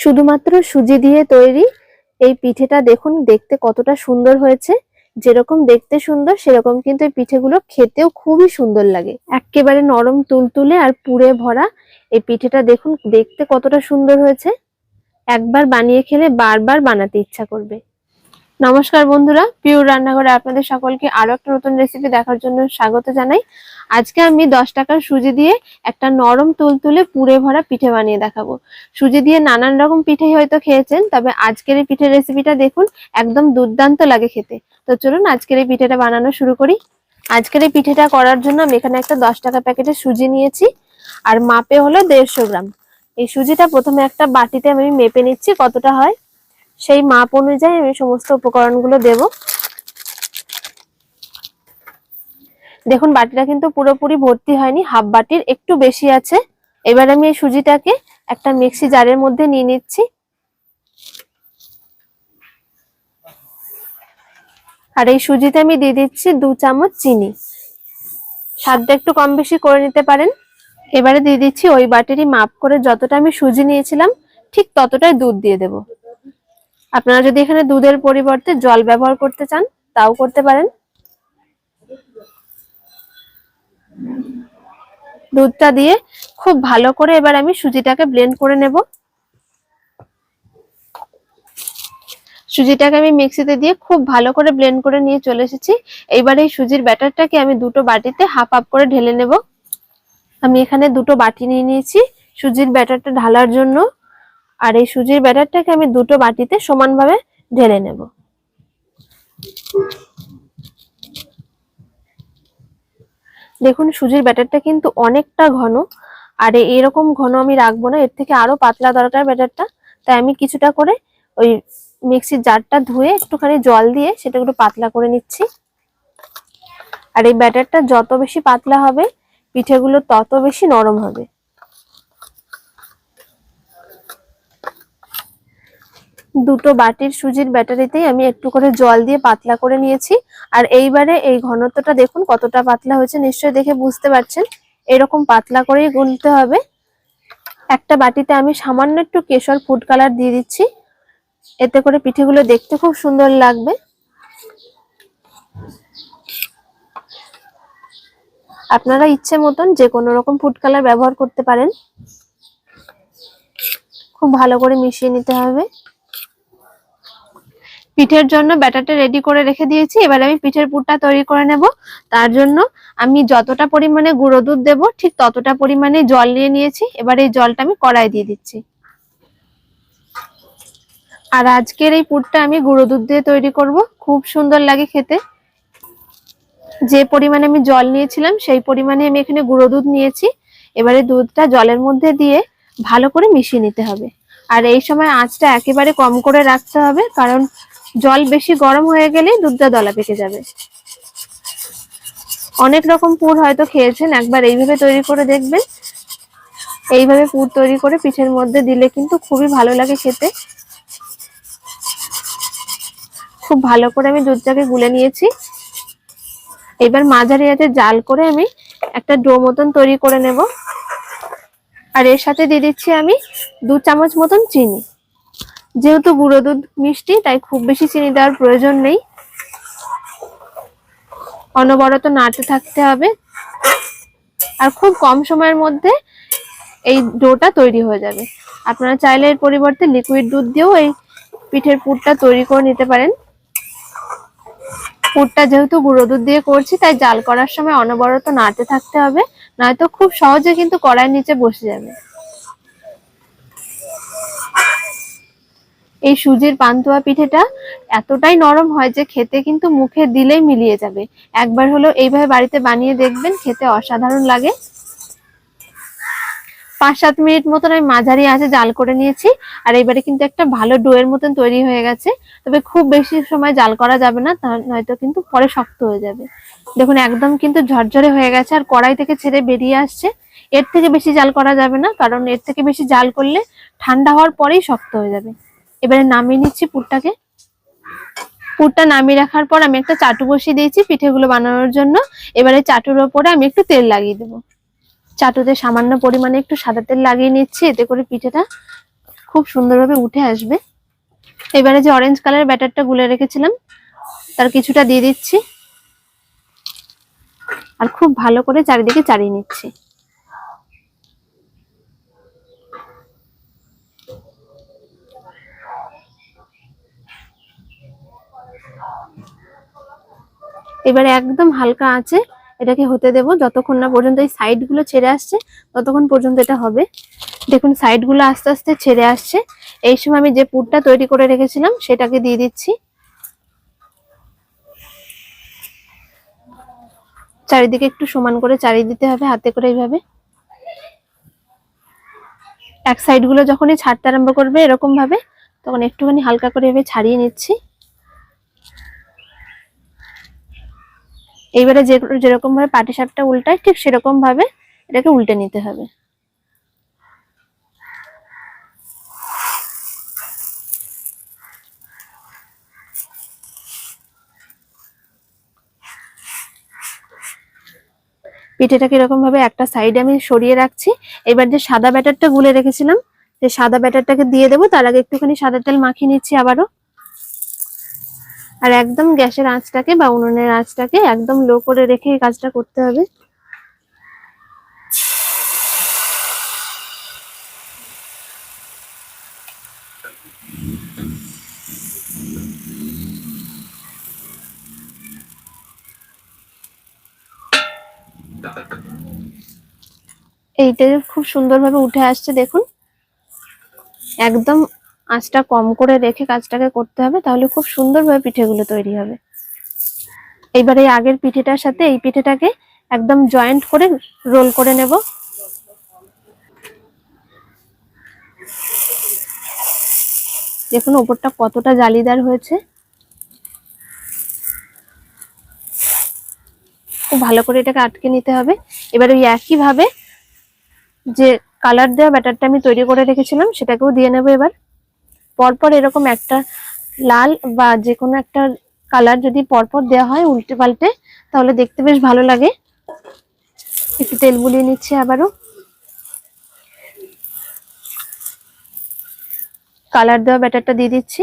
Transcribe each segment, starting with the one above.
শুধুমাত্র সুজি দিয়ে তৈরি এই পিঠেটা দেখুন, দেখতে কতটা সুন্দর হয়েছে। যেরকম দেখতে সুন্দর, সেরকম কিন্তু এই পিঠেগুলো খেতেও খুবই সুন্দর লাগে। একেবারে নরম তুলতুলে আর পুড়ে ভরা এই পিঠেটা দেখুন, দেখতে কতটা সুন্দর হয়েছে। একবার বানিয়ে খেলে বারবার বানাতে ইচ্ছা করবে। নমস্কার বন্ধুরা পিওর রান্নাঘরে আপনাদের সকলকে আরও একটা নতুন রেসিপি দেখার জন্য স্বাগত জানাই। আজকে আমি দশ টাকার সুজি দিয়ে একটা নরম তুলতুলে পুরে ভরা পিঠে বানিয়ে দেখাবো। সুজি দিয়ে নানান রকম পিঠে হয়তো খেয়েছেন, তবে আজকের এই পিঠের রেসিপিটা দেখুন, একদম দুর্দান্ত লাগে খেতে। তো চলুন আজকের এই পিঠেটা বানানো শুরু করি। আজকের এই পিঠেটা করার জন্য আমি এখানে একটা দশ টাকা প্যাকেটের সুজি নিয়েছি, আর মাপে হলো দেড়শো গ্রাম। এই সুজিটা প্রথমে একটা বাটিতে আমি মেপে নিচ্ছি কতটা হয়। সেই মাপ অনুযায়ী আমি সমস্ত উপকরণগুলো দেব। দেখুন, বাটিটা কিন্তু পুরোপুরি ভর্তি হয়নি, হাফ বাটির একটু বেশি আছে। এবার আমি এই সুজিটাকে একটা মিক্সি জারের মধ্যে নিয়ে নিচ্ছি। আর এই সুজিতে আমি দিয়ে দিচ্ছি দু চামচ চিনি। স্বাদটা একটু কম বেশি করে নিতে পারেন। এবারে দিয়ে দিচ্ছি ওই বাটিরই মাপ করে যতটা আমি সুজি নিয়েছিলাম, ঠিক ততটাই দুধ দিয়ে দেব। আপনারা যদি এখানে দুধের পরিবর্তে জল ব্যবহার করতে চান, তাও করতে পারেন। দুধটা দিয়ে খুব ভালো করে এবার আমি সুজিটাকে ব্লেন্ড করে নেব। সুজিটাকে আমি মিক্সিতে দিয়ে খুব ভালো করে ব্লেন্ড করে নিয়ে চলে এসেছি। এইবার এই সুজির ব্যাটারটাকে আমি দুটো বাটিতে হাফ হাফ করে ঢেলে নেব। আমি এখানে দুটো বাটি নিয়ে নিয়েছি সুজির ব্যাটারটা ঢালার জন্য। আর এই সুজির ব্যাটারটাকে আমি দুটো বাটিতে সমানভাবে ঢেলে নেব। দেখুন, সুজির ব্যাটারটা কিন্তু অনেকটা ঘন, আর এরকম ঘন আমি রাখব না, এর থেকে আরও পাতলা দরকার ব্যাটারটা। তাই আমি কিছুটা করে ওই মিক্সির জারটা ধুয়ে একটুখানি জল দিয়ে সেটা একটু পাতলা করে নিচ্ছি। আর এই ব্যাটারটা যত বেশি পাতলা হবে, পিঠেগুলো তত বেশি নরম হবে। দুটো বাটির সুজির ব্যাটারিতেই আমি একটু করে জল দিয়ে পাতলা করে নিয়েছি। আর এইবারে এই ঘনত্বটা দেখুন কতটা পাতলা হয়েছে, নিশ্চয়ই দেখে বুঝতে পারছেন। এরকম পাতলা করেই গুলতে হবে। একটা বাটিতে আমি সামান্য একটু কেশর ফুড কালার দিয়ে দিচ্ছি। এতে করে পিঠেগুলো দেখতে খুব সুন্দর লাগবে। আপনারা ইচ্ছে মতন যে কোনো রকম ফুড কালার ব্যবহার করতে পারেন। খুব ভালো করে মিশিয়ে নিতে হবে। পিঠের জন্য ব্যাটারটা রেডি করে রেখে দিয়েছি। এবার আমি পিঠের পুরটা তৈরি করে নেব। তার জন্য আমি যতটা পরিমাণে গুঁড়ো দুধ দেবো, ঠিক ততটা পরিমাণে জল নিয়ে নিয়েছি। এবার এই জলটা আমি কড়াই দিয়ে দিচ্ছি। আর আজকের এই পুরটা আমি গুঁড়ো দুধ দিয়ে তৈরি করব। খুব সুন্দর লাগে খেতে। যে পরিমাণে আমি জল নিয়েছিলাম, সেই পরিমাণে আমি এখানে গুঁড়ো দুধ নিয়েছি। এবারে দুধটা জলের মধ্যে দিয়ে ভালো করে মিশিয়ে নিতে হবে। আর এই সময় আঁচটা একেবারে কম করে রাখতে হবে, কারণ জল বেশি গরম হয়ে গেলেই দুধটা দলা পেকে যাবে। অনেক রকম পুর হয়তো খেয়েছেন, একবার এইভাবে তৈরি করে দেখবেন। এইভাবে পুর তৈরি করে পিঠের মধ্যে দিলে কিন্তু খুবই ভালো লাগে খেতে। খুব ভালো করে আমি দুধটাকে গুলে নিয়েছি। এবার মাঝারি হাতে জাল করে আমি একটা ডো মতন তৈরি করে নেব। আর এর সাথে দিয়ে দিচ্ছি আমি দু চামচ মতন চিনি। যেহেতু গুঁড়ো দুধ মিষ্টি, তাই খুব বেশি চিনি দেওয়ার প্রয়োজন নেই। অনবরত নাড়তে থাকতে হবে। আর খুব কম সময়ের মধ্যে এই ডোটা তৈরি হয়ে যাবে। আপনারা চাইলে এর পরিবর্তে লিকুইড দুধ দিয়েও এই পিঠের পুরটা তৈরি করে নিতে পারেন। পুরটা যেহেতু গুঁড়ো দুধ দিয়ে করছি, তাই জাল করার সময় অনবরত নাড়তে থাকতে হবে। নয়তো খুব সহজে কিন্তু কড়াইয়ের নিচে বসে যাবে। এই সুজির পান্তুয়া পিঠেটা এতটাই নরম হয় যে খেতে কিন্তু মুখে দিলেই মিলিয়ে যাবে। একবার হলো এইভাবে বাড়িতে বানিয়ে দেখবেন, খেতে অসাধারণ লাগে। পাঁচ সাত মিনিট মতন আমি মাঝারি আছে জাল করে নিয়েছি, আর এবারে কিন্তু একটা ভালো ডোয়ের মতন তৈরি হয়ে গেছে। তবে খুব বেশি সময় জাল করা যাবে না নয়তো কিন্তু পরে শক্ত হয়ে যাবে। দেখুন, একদম কিন্তু ঝরঝরে হয়ে গেছে, আর কড়াই থেকে ছেড়ে বেরিয়ে আসছে। এর থেকে বেশি জাল করা যাবে না, কারণ এর থেকে বেশি জাল করলে ঠান্ডা হওয়ার পরেই শক্ত হয়ে যাবে। এবারে নামিয়ে নিচ্ছি পুরটাকে। পুরটা নামিয়ে রাখার পর আমি একটা চাটু বসিয়ে দিয়েছি পিঠেগুলো বানানোর জন্য। এবারে চাটুর ওপরে আমি একটু তেল লাগিয়ে দেবো। চাটুতে সামান্য পরিমাণে একটু সাদা তেল লাগিয়ে নিচ্ছি, এতে করে পিঠেটা খুব সুন্দরভাবে উঠে আসবে। এবারে যে অরেঞ্জ কালার ব্যাটারটা গুলে রেখেছিলাম, তার কিছুটা দিয়ে দিচ্ছি। আর খুব ভালো করে চারিদিকে চাড়িয়ে নিচ্ছি। এবারে একদম হালকা আছে, এটাকে হতে দেব যতক্ষণ না পর্যন্ত এই সাইডগুলো ছেড়ে আসছে, ততক্ষণ পর্যন্ত এটা হবে। দেখুন সাইডগুলো আস্তে আস্তে ছেড়ে আসছে। এই সময় আমি যে পুরটা তৈরি করে রেখেছিলাম, সেটাকে দিয়ে দিচ্ছি। চারিদিকে একটু সমান করে চারিয়ে দিতে হবে, হাতে করে এইভাবে। এক সাইডগুলো যখনই ছাড়তে আরম্ভ করবে এরকম ভাবে তখন একটুখানি হালকা করে এভাবে ছাড়িয়ে নিচ্ছি। এইবারে যে যেরকম ভাবে পাটি সাপটা উল্টায়, ঠিক সেরকম ভাবে এটাকে উল্টে নিতে হবে। পিঠেটাকে এরকম ভাবে একটা সাইডে আমি সরিয়ে রাখছি। এবার যে সাদা ব্যাটারটা গুলে রেখেছিলাম, সেই সাদা ব্যাটারটাকে দিয়ে দেবো। তার আগে একটুখানি সাদা তেল মাখিয়ে নিচ্ছি আবারও। আর একদম গ্যাসের আঁচটাকে বা উনুনের আঁচটাকে একদম লো করে রেখে কাজটা করতে হবে। এইটা খুব সুন্দরভাবে উঠে আসছে, দেখুন। একদম আঁচটা কম করে রেখে কাজটাকে করতে হবে, তাহলে খুব সুন্দরভাবে পিঠেগুলো তৈরি হবে। এইবার এই আগের পিঠেটার সাথে এই পিঠেটাকে একদম জয়েন্ট করে রোল করে নেব। দেখুন ওপরটা কতটা জালিদার হয়েছে। খুব ভালো করে এটাকে আটকে নিতে হবে। এবার ওই একইভাবে যে কালার দেওয়া ব্যাটারটা আমি তৈরি করে রেখেছিলাম, সেটাকেও দিয়ে নেব এবার। পরপর এরকম একটা লাল বা যে কোনো একটা কালার যদি পরপর দেওয়া হয় উল্টে পাল্টে, তাহলে দেখতে বেশ ভালো লাগে। একটু তেল বুলিয়ে নিচ্ছি আবারও। কালার দেওয়া ব্যাটারটা দিয়ে দিচ্ছি।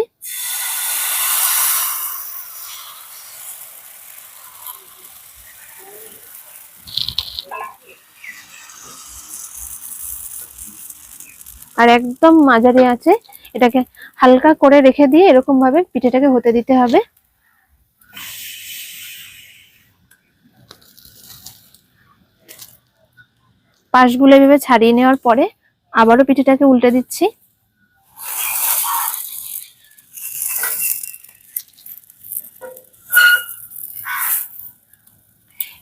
আর একদম মাঝারি আছে। এটাকে হালকা করে রেখে দিয়ে এরকম ভাবে পিঠেটাকে হতে দিতে হবে। পাশগুলো এভাবে ছাড়িয়ে নেওয়ার পরে আবারও পিঠেটাকে উল্টে দিচ্ছি।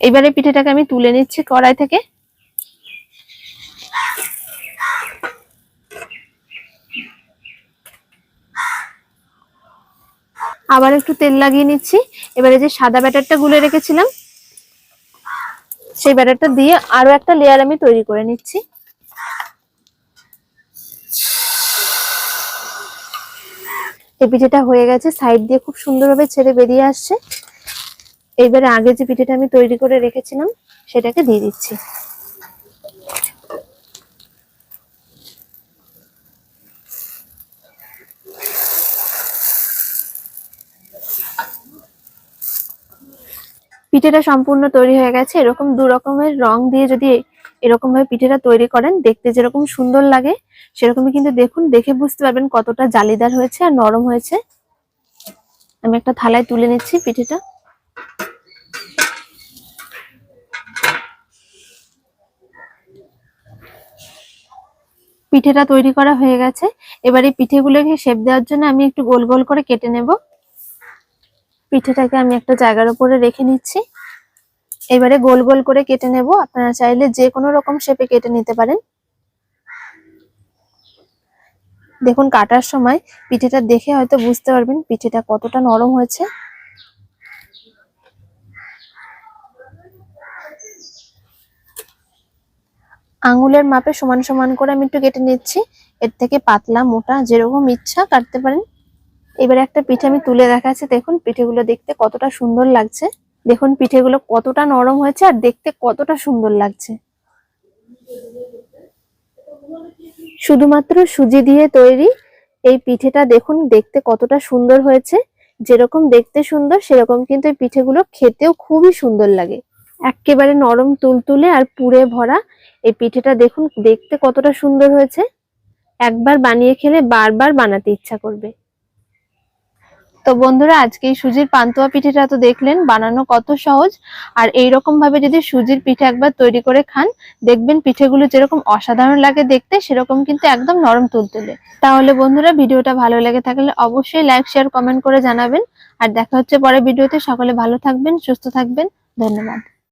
এবারে পিঠেটাকে আমি তুলে নিচ্ছি কড়াই থেকে। আবার একটু তেল লাগিয়ে নিচ্ছি। এবারে যে সাদা ব্যাটারটা গুলে রেখেছিলাম, সেই ব্যাটারটা দিয়ে আরও একটা লেয়ার আমি তৈরি করে নিচ্ছি। এই পিঠেটা হয়ে গেছে সাইড দিয়ে খুব সুন্দরভাবে ছেড়ে বেরিয়ে আসছে। এইবারে আগে যে পিঠেটা আমি তৈরি করে রেখেছিলাম, সেটাকে দিয়ে দিচ্ছি। পিঠেটা সম্পূর্ণ তৈরি হয়ে গেছে। এরকম দু রকমের রং দিয়ে যদি এরকম ভাবে পিঠেটা তৈরি করেন, দেখতে যেরকম সুন্দর লাগে, সেরকমই কিন্তু দেখুন, দেখে বুঝতে পারবেন কতটা জালিদার হয়েছে আর নরম হয়েছে। আমি একটা থালায় তুলে নিচ্ছি পিঠেটা। পিঠেটা তৈরি করা হয়ে গেছে। এবার এই পিঠেগুলোকে শেপ দেওয়ার জন্য আমি একটু গোল গোল করে কেটে নেব। পিঠেটাকে আমি একটা জায়গার উপরে রেখে নিচ্ছি। এবারে গোল গোল করে কেটে নেব। আপনারা চাইলে যে কোনো রকম শেপে কেটে নিতে পারেন। দেখুন, কাটার সময় পিঠেটা দেখে হয়তো বুঝতে পারবেন পিঠেটা কতটা নরম হয়েছে। আঙুলের মাপে সমান সমান করে আমি একটু কেটে নিচ্ছি। এর থেকে পাতলা, মোটা, যেরকম ইচ্ছা কাটতে পারেন। এবারে একটা পিঠে আমি তুলে দেখাচ্ছি। দেখুন, পিঠেগুলো দেখতে কতটা সুন্দর লাগছে। দেখুন পিঠেগুলো কতটা নরম হয়েছে আর দেখতে কতটা সুন্দর লাগছে। শুধুমাত্র সুজি দিয়ে তৈরি এই পিঠেটা দেখুন দেখতে কতটা সুন্দর হয়েছে। যেরকম দেখতে সুন্দর, সেরকম কিন্তু এই পিঠেগুলো খেতেও খুবই সুন্দর লাগে। এক্কেবারে নরম তুলতুলে আর পুরে ভরা এই পিঠেটা দেখুন দেখতে কতটা সুন্দর হয়েছে। একবার বানিয়ে খেলে বারবার বানাতে ইচ্ছা করবে। তো বন্ধুরা, আজকে এই সুজির পান্তুয়া পিঠেটা তো দেখলেন, বানানো কত সহজ। আর এই রকম ভাবে যদি সুজির পিঠে একবার তৈরি করে খান, দেখবেন পিঠেগুলো যেরকম অসাধারণ লাগে দেখতে, সেরকম কিন্তু একদম নরম তুলতুলে। তাহলে বন্ধুরা, ভিডিওটা ভালো লেগে থাকলে অবশ্যই লাইক, শেয়ার, কমেন্ট করে জানাবেন। আর দেখা হচ্ছে পরে ভিডিওতে। সকলে ভালো থাকবেন, সুস্থ থাকবেন। ধন্যবাদ।